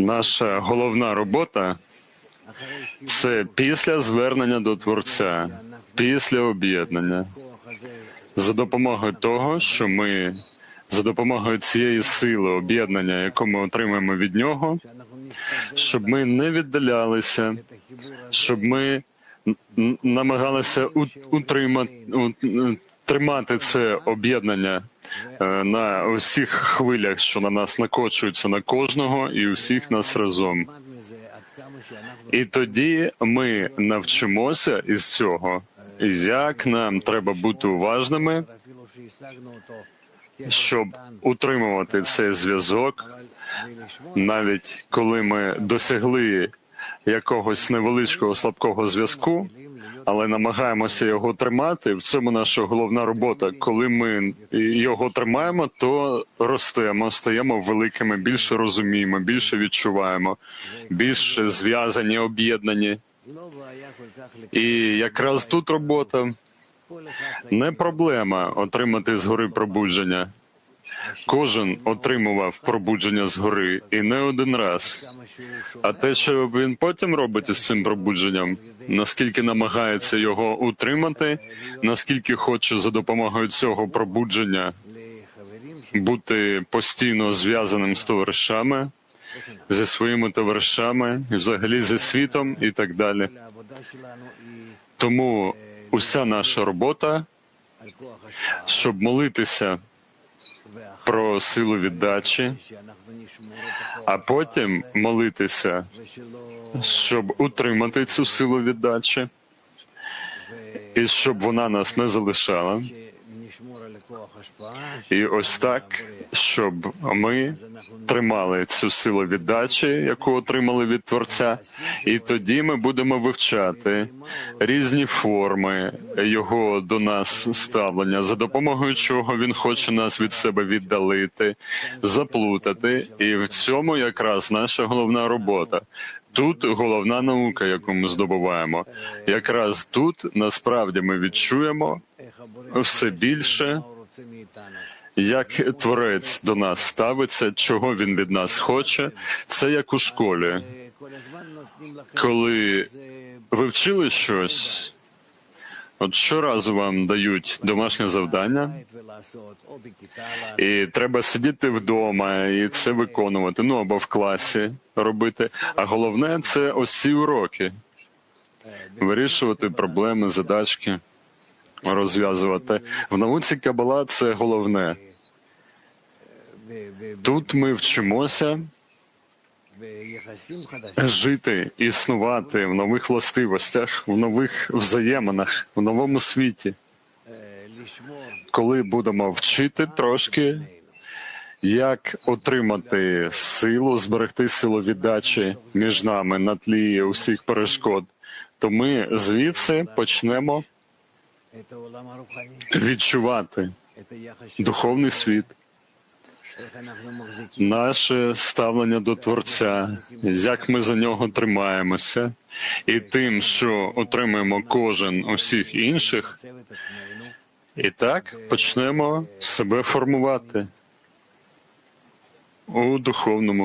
Наша головна робота це після звернення до Творця, після об'єднання, за допомогою того, що ми за допомогою цієї сили об'єднання, яку ми отримаємо від нього, щоб ми не віддалялися, щоб ми намагалися утримати тримати це об'єднання на усіх хвилях, що на нас накочуються на кожного і усіх нас разом. І тоді ми навчимося із цього, як нам треба бути уважними, щоб утримувати цей зв'язок, навіть коли ми досягли якогось невеличкого слабкого зв'язку, але намагаємося його тримати. В цьому наша головна робота. Коли ми його тримаємо, то ростемо, стаємо великими, більше розуміємо, більше відчуваємо, більше зв'язані, об'єднані. І якраз тут робота не проблема отримати згори пробудження. Кожен отримував пробудження згори і не один раз. А те, що він потім робить із цим пробудженням, наскільки намагається його утримати, наскільки хоче за допомогою цього пробудження бути постійно зв'язаним з товаришами, зі своїми товаришами, і взагалі зі світом і так далі. Тому уся наша робота, щоб молитися про силу віддачі, а потім молитися, щоб утримати цю силу віддачі, і щоб вона нас не залишала. І ось так, щоб ми тримали цю силу віддачі, яку отримали від Творця, і тоді ми будемо вивчати різні форми його до нас ставлення, за допомогою чого він хоче нас від себе віддалити, заплутати. І в цьому якраз наша головна робота. Тут головна наука, яку ми здобуваємо. Якраз тут насправді ми відчуємо все більше, як творець до нас ставиться, чого він від нас хоче. Це як у школі. Коли ви вчили щось, от щоразу вам дають домашнє завдання, і треба сидіти вдома і це виконувати, ну або в класі робити. А головне це ось ці уроки, вирішувати проблеми, задачки, розв'язувати. В науці Кабала це головне. Тут ми вчимося жити, існувати в нових властивостях, в нових взаєминах, в новому світі. Коли будемо вчити трошки, як отримати силу, зберегти силу віддачі між нами на тлі усіх перешкод, то ми звідси почнемо відчувати духовний світ, наше ставлення до Творця, як ми за нього тримаємося, і тим, що отримуємо кожен усіх інших, і так почнемо себе формувати у духовному